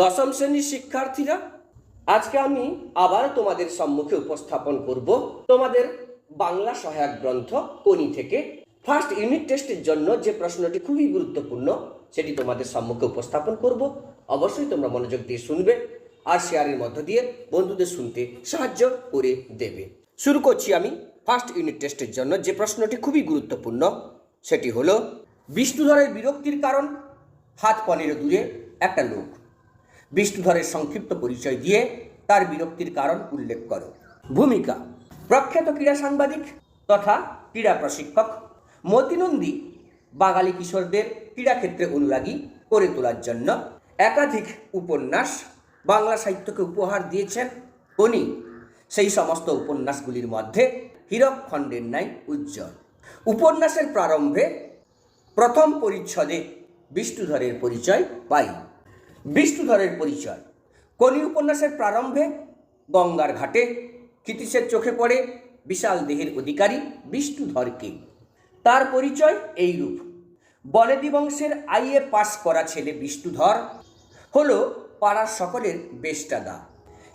দশম শ্রেণির শিক্ষার্থীরা, আজকে আমি আবার তোমাদের সম্মুখে উপস্থাপন করব তোমাদের বাংলা সহায়ক গ্রন্থ কোনি থেকে। ফার্স্ট ইউনিট টেস্টের জন্য যে প্রশ্নটি খুবই গুরুত্বপূর্ণ, সেটি তোমাদের সম্মুখে উপস্থাপন করব। অবশ্যই তোমরা মনোযোগ দিয়ে শুনবে আর শেয়ারের মধ্য দিয়ে বন্ধুদের শুনতে সাহায্য করে দেবে। শুরু করছি আমি ফার্স্ট ইউনিট টেস্টের জন্য যে প্রশ্নটি খুবই গুরুত্বপূর্ণ, সেটি হলো, বিষ্ণুধরের বিরক্তির কারণ হাত পনেরো দূরে একটা লোক। বিষ্ণুধরের সংক্ষিপ্ত পরিচয় দিয়ে তার বিরক্তির কারণ উল্লেখ করো। ভূমিকা, প্রখ্যাত ক্রীড়া সাংবাদিক তথা ক্রীড়া প্রশিক্ষক মতিনন্দী, বাঙালি কিশোরদের ক্রীড়াক্ষেত্রে অনুরাগী করে তোলার জন্য একাধিক উপন্যাস বাংলা সাহিত্যকে উপহার দিয়েছেন উনি। সেই সমস্ত উপন্যাসগুলির মধ্যে হীরক খণ্ডের ন্যায় উজ্জ্বল। উপন্যাসের প্রারম্ভে প্রথম পরিচ্ছদে বিষ্ণুধরের পরিচয় পাই। বিষ্ণুধরের পরিচয়। কলি উপন্যাসের প্রারম্ভে গঙ্গার ঘাটে ক্ষিতীশের চোখে পড়ে বিশাল দেহের অধিকারী বিষ্ণুধরকে। তার পরিচয় এইরূপ। বনেদি বংশের আইএ পাস করা ছেলে বিষ্ণুধর হল পাড়ার সকলের বেষ্টাদা।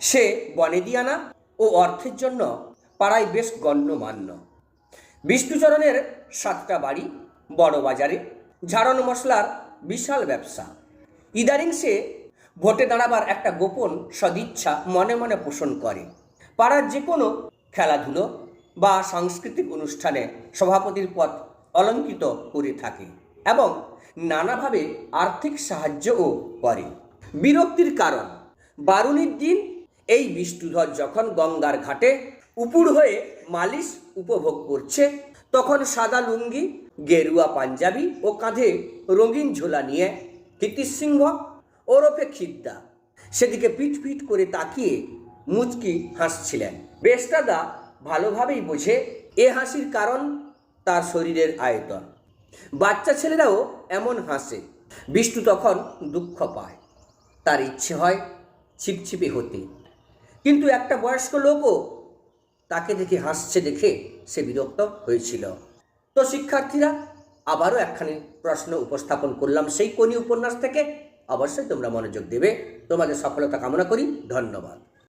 সে বনেদিয়ানা ও অর্থের জন্য পাড়ায় বেশ গণ্যমান্য। বিষ্ণুচরণের সাতটা বাড়ি বড় বাজারে ঝাড়ন মশলার বিশাল ব্যবসা। ইদারিং সে ভোটে দাঁড়াবার একটা গোপন সদিচ্ছা মনে মনে পোষণ করে। পাড়ার যে কোনো খেলাধুলো বা সাংস্কৃতিক অনুষ্ঠানে সভাপতির পদ অলঙ্কিত করে থাকে এবং নানাভাবে আর্থিক সাহায্যও করে। বিরক্তির কারণ, বারুণীর দিন এই বিষ্ণুধর যখন গঙ্গার ঘাটে উপুর হয়ে মালিশ উপভোগ করছে, তখন সাদা লুঙ্গি, গেরুয়া পাঞ্জাবি ও কাঁধে রঙিন ঝোলা নিয়ে কীর্তিসিংহ ওরফে খিদ্দা। সেদিকে পিট পিট করে তাকিয়ে মুচকি হাসছিলেন। বেস্টাদা ভালোভাবেই বোঝে এ হাসির কারণ তার শরীরের আয়তন। বাচ্চা ছেলেরাও এমন হাসে বিষ্ণু তখন দুঃখ পায়। তার ইচ্ছে হয় ছিপছিপে হতে। কিন্তু একটা বয়স্ক লোকও তাকে দেখে হাসছে দেখে সে বিরক্ত হয়েছিল। তো শিক্ষার্থীরা আবারও একখানি প্রশ্ন উপস্থাপন করলাম সেই কোনি উপন্যাস থেকে। অবশ্যই তোমরা মনোযোগ দেবে। তোমাদের সফলতা কামনা করি। ধন্যবাদ।